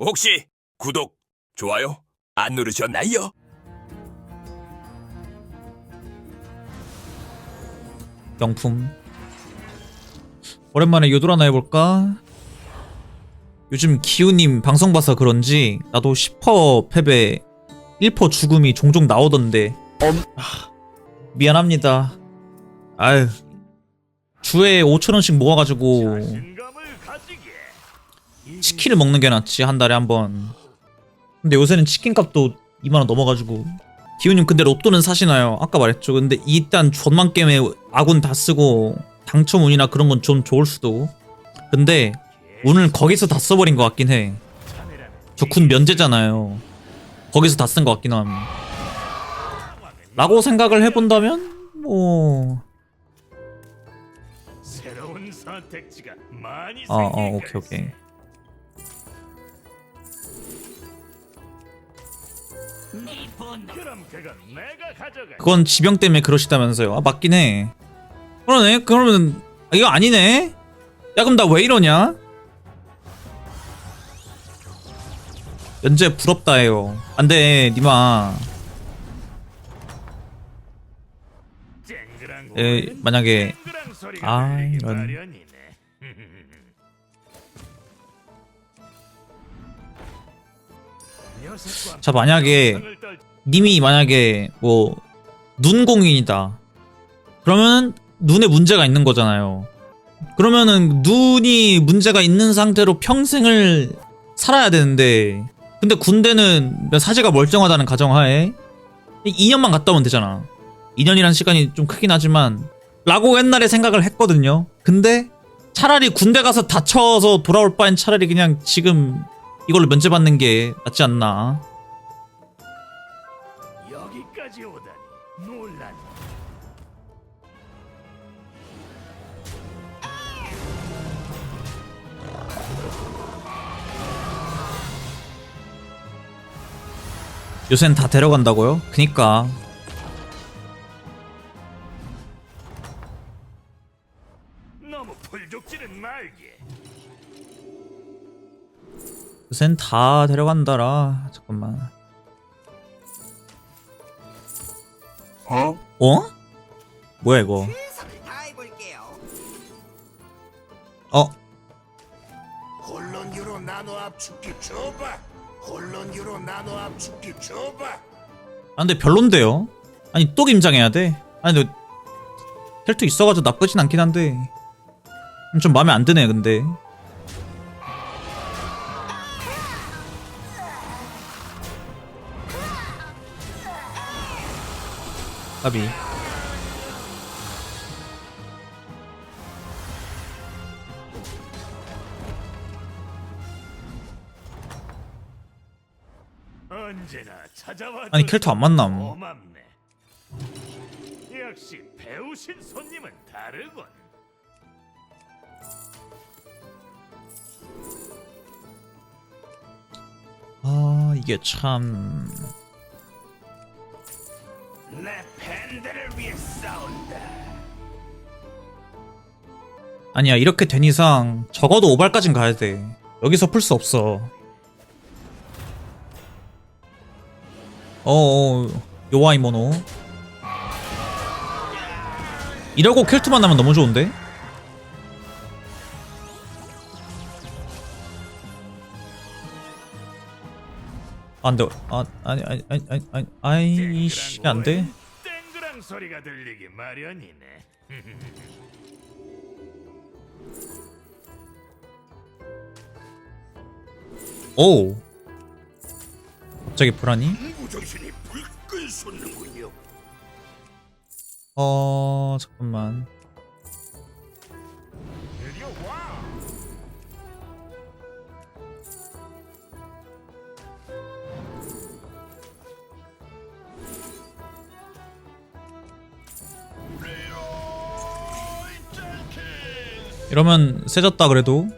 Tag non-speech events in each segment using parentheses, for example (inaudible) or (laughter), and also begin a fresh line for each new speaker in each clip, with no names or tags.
혹시 구독, 좋아요 안 누르셨나요?
명품 오랜만에 요돌 하나 해볼까? 요즘 기우님 방송 봐서 그런지 나도 10% 패배 1% 죽음이 종종 나오던데 아, 미안합니다 아유 주에 5천원씩 모아가지고 치킨을 먹는 게 낫지 한 달에 한 번. 근데 요새는 치킨 값도 2만 원 넘어가지고. 기훈님 근데 로또는 사시나요? 아까 말했죠. 근데 일단 존만 게임에 아군 다 쓰고 당첨 운이나 그런 건 좀 좋을 수도. 근데 운을 거기서 다 써버린 것 같긴 해 저 군 면제잖아요. 거기서 다 쓴 것 같긴 함. 라고 생각을 해본다면 뭐...
많이
어, 어, 오케이, 오케이.
그럼 그건 내가 가져가.
그건 지병 때문에 그러시다면서요. 아, 맞긴 해. 그러네. 그러면 아, 이거 아니네. 야 그럼 나 왜 이러냐? 연재 부럽다해요. 안돼, 니마. 에, 만약에 아, 이런. 자 만약에 님이 만약에 뭐 눈공인이다. 그러면 눈에 문제가 있는 거잖아요. 그러면은 눈이 문제가 있는 상태로 평생을 살아야 되는데 근데 군대는 사지가 멀쩡하다는 가정하에 2년만 갔다 오면 되잖아. 2년이란 시간이 좀 크긴 하지만 라고 옛날에 생각을 했거든요. 근데 차라리 군대 가서 다쳐서 돌아올 바엔 차라리 그냥 지금 이걸로 면제받는 게 낫지 않나.
여기까지 오다니 놀랐네.
요새는 다 데려간다고요? 그니까 요새는 다 데려간다라 잠깐만
어?
어? 뭐야 이거
최선을 다해볼게요.
어?
홀론유로 나노 압축기 줘봐. 홀론유로 나노 압축기 줘봐.
아 근데 별론데요? 아니 또 김장해야 돼? 아니 근데 켈투 있어가지고 나쁘진 않긴 한데 좀 마음에 안 드네 근데 까비
찾아와.
아니, 켈터 안 만남.
고맙네. 역시 배우신 손님은 다르군.
아 이게 참 아니야 이렇게 된 이상 적어도 오발까진 가야 돼. 여기서 풀 수 없어. 어어 요아이모노. 이러고 켈트만 나면 너무 좋은데? 안돼. 아 아니 아니 아니 아니 아니 아이씨 안돼.
소리가 들리기 마련이네. (laughs)
오 갑자기 불안이
무정신이 불끈 솟는군요.
어 잠깐만. 이러면 세졌다 그래도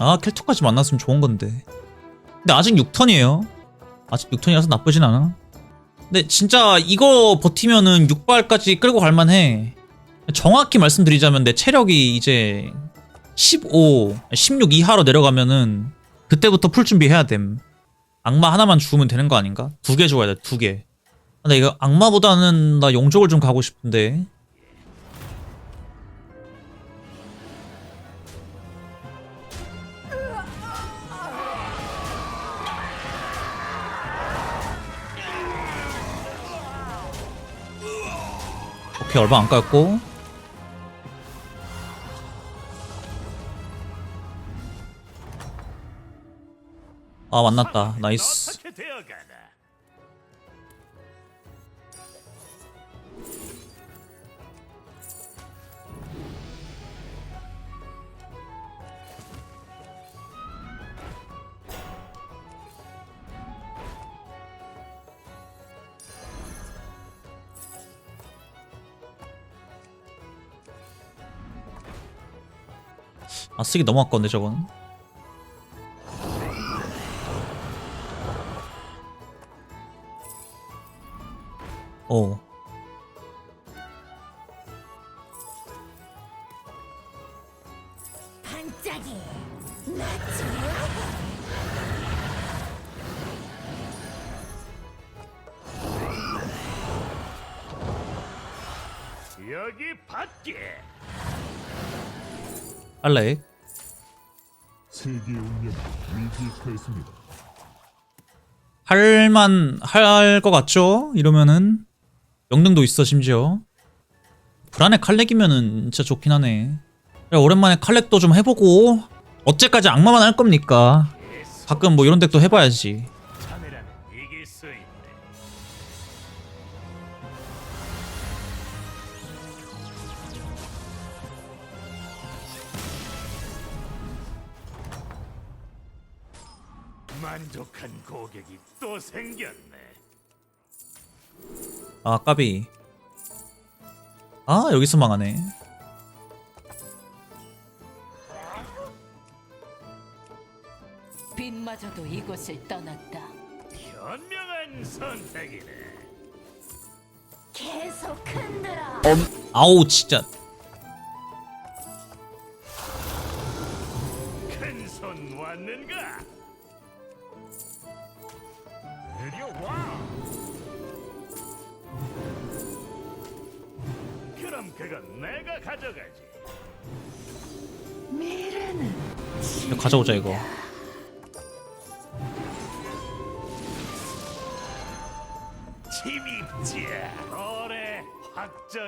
아 켈투까지 만났으면 좋은 건데 근데 아직 6턴이에요 아직 6턴이라서 나쁘진 않아 근데 진짜 이거 버티면은 6발까지 끌고 갈만해 정확히 말씀드리자면 내 체력이 이제 15, 16 이하로 내려가면은 그때부터 풀 준비해야 됨. 악마 하나만 죽으면 되는 거 아닌가? 두개 죽어야 돼, 두 개. 근데 이거 악마보다는 나 용족을 좀 가고 싶은데. 오케이, 얼마 안 깎고. 아, 만났다. 나이스. 아, 쓰기 너무 아까운데, 저건. 어.
반짝이 나지
여기 밖에
할래?
세계의 운명이 위기에 처했습니다.
할만 할 것 같죠? 이러면은 영능도 있어 심지어 불안해 칼렉이면은 진짜 좋긴 하네 오랜만에 칼렉도 좀 해보고 어째까지 악마만 할 겁니까 가끔 뭐 이런 덱도 해봐야지
만족한 고객이 또 생겼네.
아 까비. 아 여기서 망하네.
빛마저도 이곳을 떠났다.
현명한 선택이네.
계속 흔들어.
아우 진짜 이거 가져오자 이거.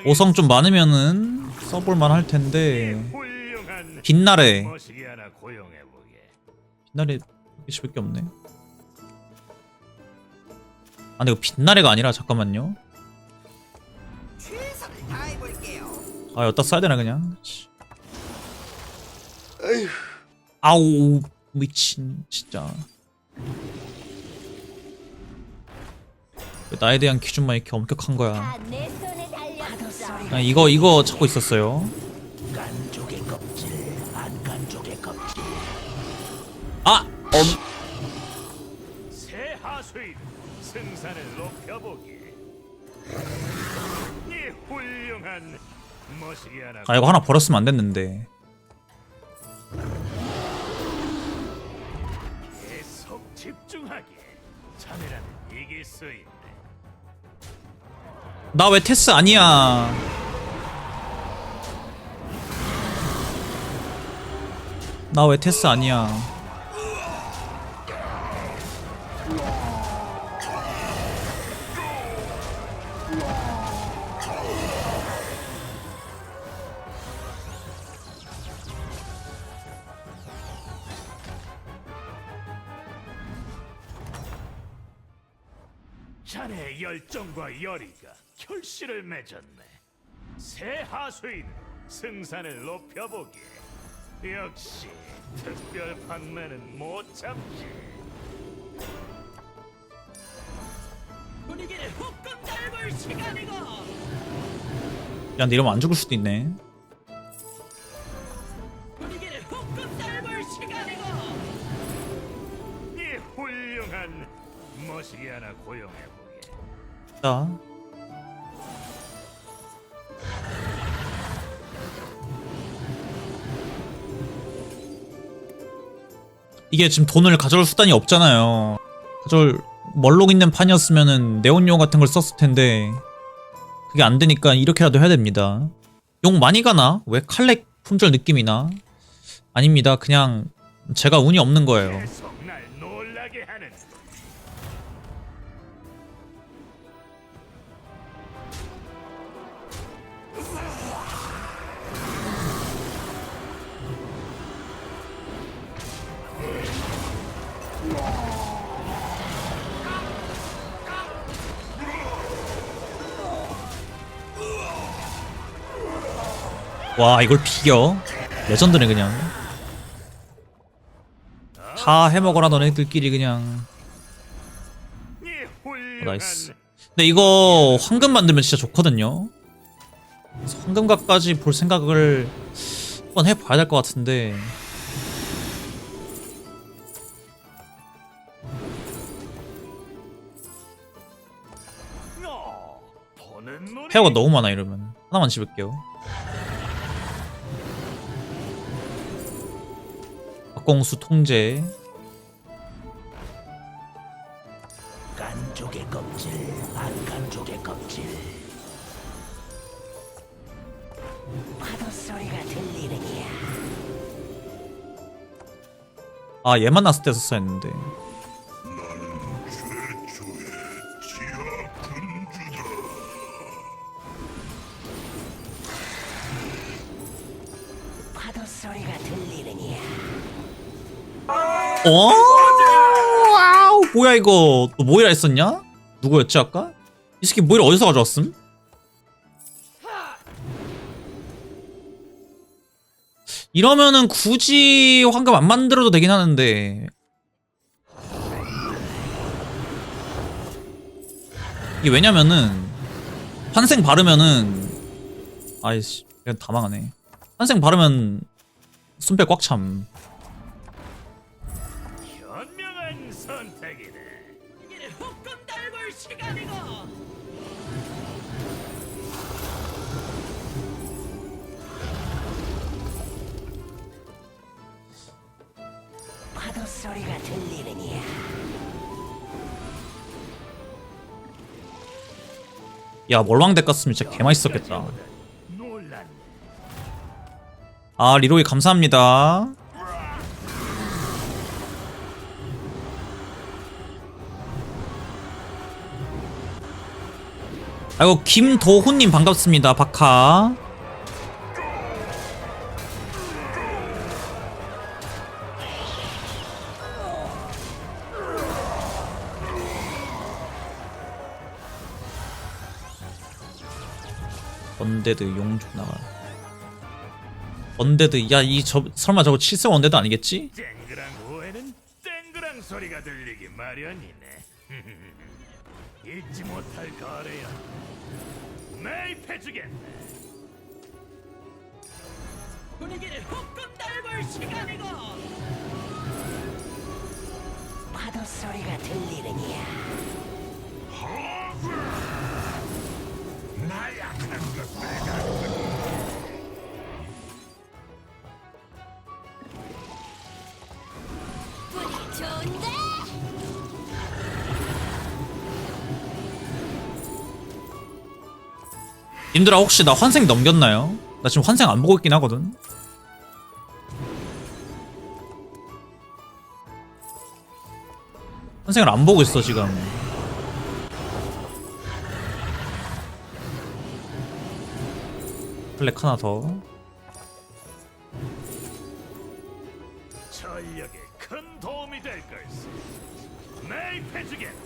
5성 좀 많으면은 써볼만 할 텐데 빛나래. 빛나래 20밖에 없네 아 근데 이거 빛나래가 아니라 잠깐만요 아 여기다 써야 되나 그냥 씨. 아우 미친 진짜 왜 나에 대한 기준만 이렇게 엄격한 거야 그냥 이거 이거 찾고 있었어요. 아!
새 하수인 승산을 높여보게. 이 훌륭한 머시기 하나.
아 이거 하나 버렸으면 안 됐는데
집중하게. 자네라면 이길 수 있네.
나 왜 테스 아니야 나 왜 테스 아니야
자네의 열정과 열의가 결실을 맺었네. 새 하수인 승산을 높여보게. 역시 특별 판매는 못 참지. 분위기를 훅 넓을 시간이고.
야 근데 이러면 안 죽을 수도 있네 자 이게 지금 돈을 가져올 수단이 없잖아요. 가져올 멀록 있는 판이었으면은 네온용 같은 걸 썼을 텐데 그게 안 되니까 이렇게라도 해야 됩니다. 용 많이 가나? 왜 칼렉 품절 느낌이나? 아닙니다. 그냥 제가 운이 없는 거예요. 와 이걸 비겨? 레전드네 그냥. 다 해먹어라 너네들끼리 그냥. 어, 나이스. 근데 이거 황금 만들면 진짜 좋거든요. 그래서 황금각까지 볼 생각을 한번 해봐야 될 것 같은데 페어가 너무 많아 이러면 하나만 집을게요. 박공수 통제
간쪽의 껍질, 안 간쪽의 껍질.
파도 소리가 들리느냐?
아 얘만 났을 때 썼어야 했는데 어? 와우 뭐야 이거 너 모이라 했었냐? 누구였지 아까? 이 새끼 모이라 어디서 가져왔음? 이러면은 굳이 황금 안 만들어도 되긴 하는데 이게 왜냐면은 환생 바르면은 아이씨 그냥 다 망하네 환생 바르면 손빼 꽉참
파도 소리가 들리느냐?
야. 멀왕대 깠으면 진짜 개맛있었겠다. 아 리로이 감사합니다 아이고 김도훈님 반갑습니다 박하 언데드 용 존나가 언데드 야 이 저 설마 저거 7세 언데드 아니겠지?
쨍그랑 후에는 땡그랑 소리가 들리기 마련이네. (laughs) 잊지 못할 거래야. 매입해주겠네.
파도 소리가 들리느냐?
나약한 것들.
뿌리
님들아 혹시 나 환생 넘겼나요? 나 지금 환생 안 보고 있긴 하거든 환생을 안 보고 있어 지금 플렉 하나 더
전력에 큰 도움이 될 걸세. 매입해주겠네.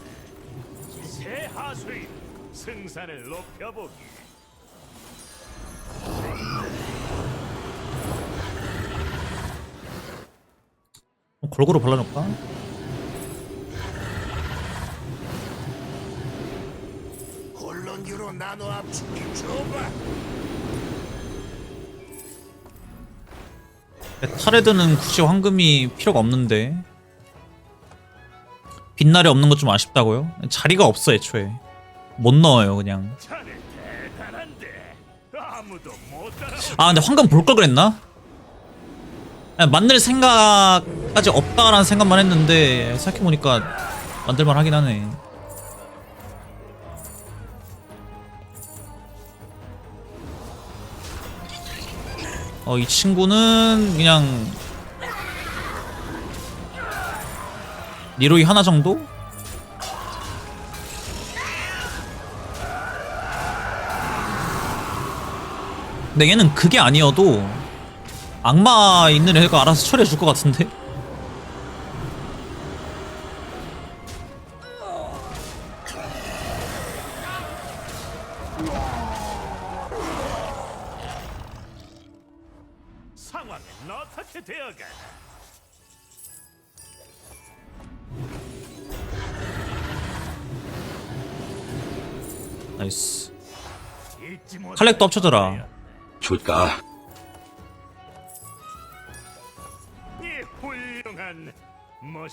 새 하수인 승산을 높여보기.
골고루 발라줄까?
혼론유로 나노 압축기 줘봐.
타레드는 굳이 황금이 필요가 없는데 빛날이 없는 것 좀 아쉽다고요? 자리가 없어 애초에 못 넣어요 그냥.
아
근데 황금 볼 걸 그랬나? 아니, 만들 생각까지 없다라는 생각만 했는데 생각해보니까 만들만 하긴 하네 어 이 친구는 그냥 니로이 하나 정도? 근데 얘는 그게 아니어도 악마 있는 애가 알아서 처리해 줄 것 같은데?
상황은 어떻게 되어가나?
나이스
잊지 못할
칼렉도 합쳐져라
줄까?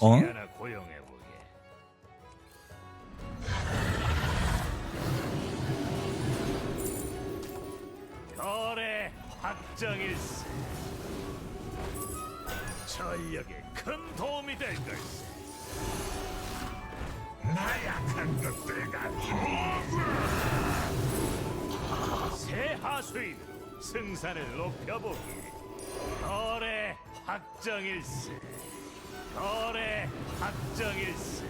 어?
거래 확정일세. 전력에 큰 도움이 될 걸세. 나약한 것들과 새 하 수인 승산을 높여보기 거래 확정일세 거래 확정일세.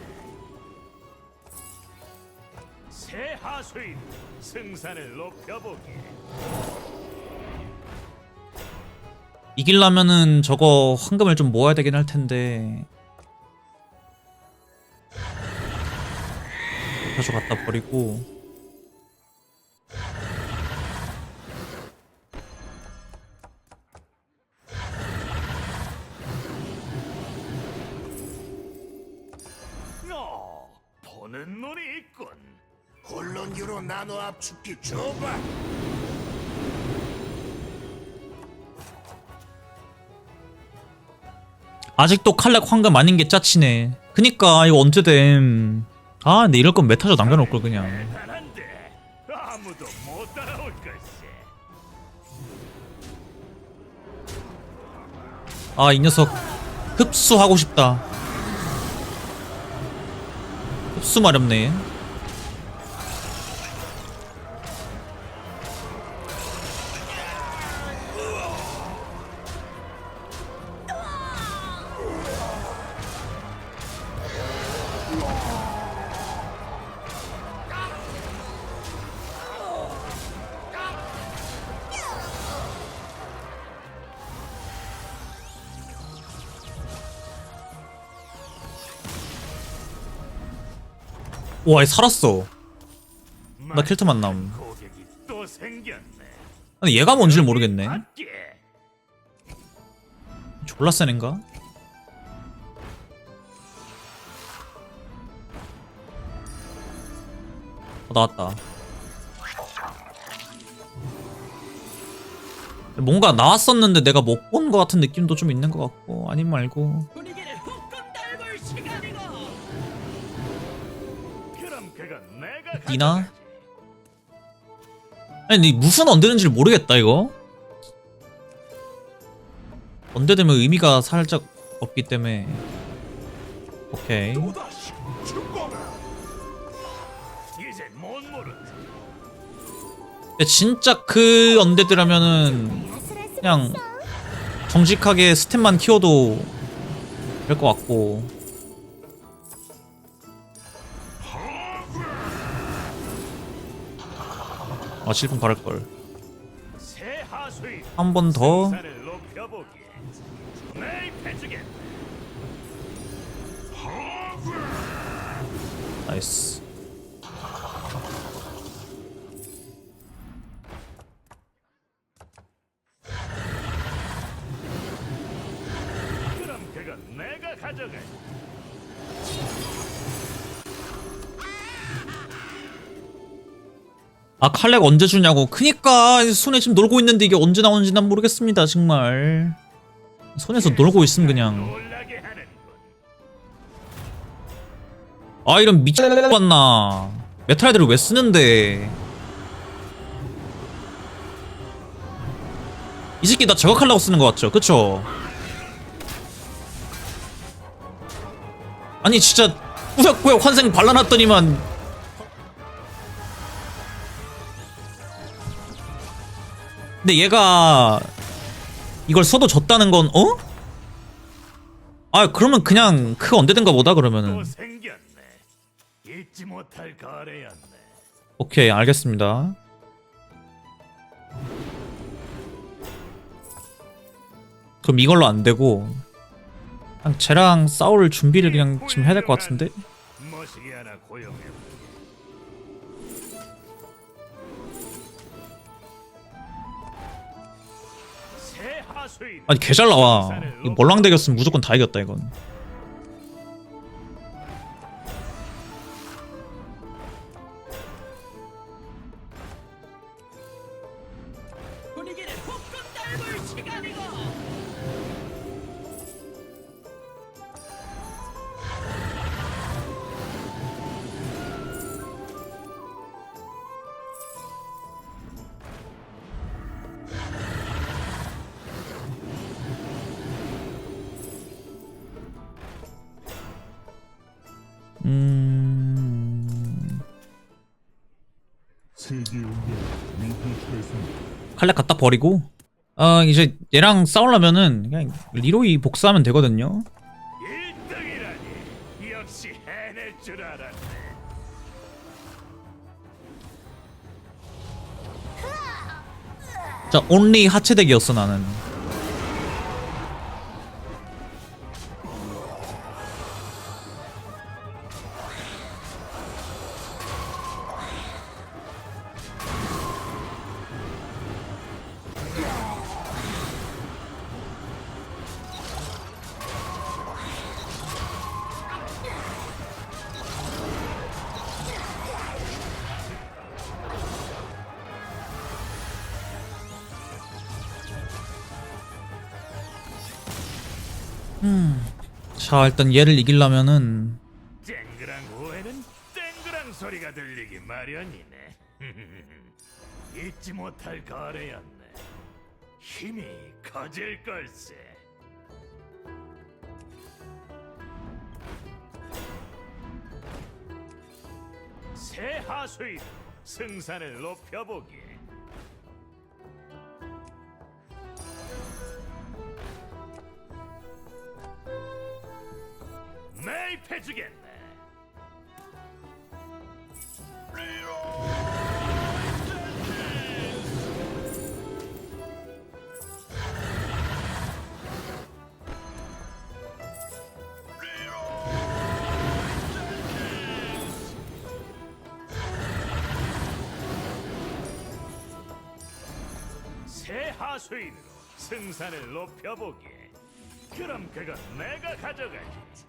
새 하수인 승산을 높여보기
이기려면은 저거 황금을 좀 모아야 되긴 할 텐데. 가져 갖다 버리고
보는 눈이 있군
혼론유로 나노 압축기 줘봐.
아직도 칼렉 황금 아닌 게 짜치네 그니까 이거 언제 됨 아, 근데 이럴 건 메타저 남겨놓을 걸 그냥.
대단한데 아무도 못 따라올 걸세
아, 이 녀석 흡수하고 싶다. 흡수 마렵네. 와, 얘 살았어. 나 킬트 만남. 아니, 얘가 뭔지를 모르겠네. 졸라 센 앤가? 어, 나왔다. 뭔가 나왔었는데 내가 못 본 것 같은 느낌도 좀 있는 것 같고 아님 말고
가져가지.
아니 무슨 언제는지 모르겠다 이거. 언제 되면 의미가 살짝 없기 때문에. 오케이. 근데 진짜 그 언데드라면은 그냥 정직하게 스탯만 키워도 될 것 같고
아새 하수인
한번 더. 나이스 아 칼렉 언제 주냐고. 그니까 손에 지금 놀고 있는데 이게 언제 나오는지 난 모르겠습니다 정말. 손에서 놀고 있음 그냥. 아 이런 미친X봤나. 메탈들을 왜 쓰는데? 이 새끼 나 저격하려고 쓰는 것 같죠? 그쵸? 아니 진짜 꾸역꾸역 환생 발라놨더니만 근데 얘가 이걸 써도 졌다는 건 어? 아 그러면 그냥 크 언제든가 보다
또
그러면은. 오케이 알겠습니다 그럼 이걸로 안 되고 그냥 쟤랑 싸울 준비를 그냥 지금 해야 될 것 같은데 아니 개 잘 나와. 이 멀랑대겼으면 무조건 다 이겼다 이건 갖다 버리고 아 이제 얘랑 싸우려면은 그냥 리로이 복사하면 되거든요
1등이라니. 역시 해낼 줄 알았네.
자 온리 하체 덱이었어 나는 자 일단 얘를 이기려면은
쨍그랑 후에는 쨍그랑 소리가 들리기 마련이네. (laughs) 잊지 못할 거래였네. 힘이 커질 걸세. 새 하수인 승산을 높여보기. 매입해주겠네. 새 하수인으로 승산을 높여보기. 그럼 그건 내가 가져가지.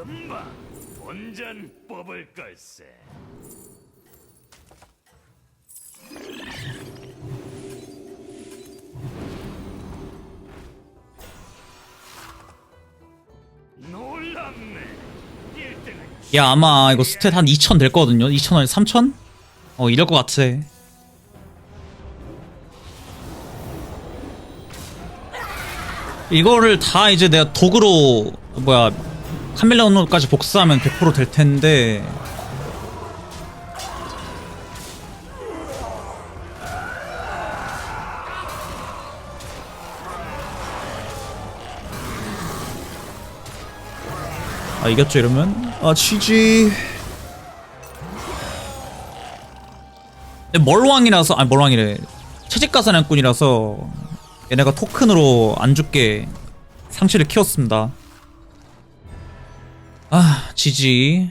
금방 본전 뽑을 걸세. 1등은
야 아마 이거 스탯 한2000될 거거든요? 2000원 3000? 어 이럴 것 같아. 이거를 다 이제 내가 도구로 뭐야 카멜레온까지 복사하면 100%될 텐데 아 이겼죠 이러면? 아 GG 근데 멀왕이라서 아니 멀왕이래. 채집가사냥꾼이라서 얘네가 토큰으로 안 죽게 상체를 키웠습니다. 아 GG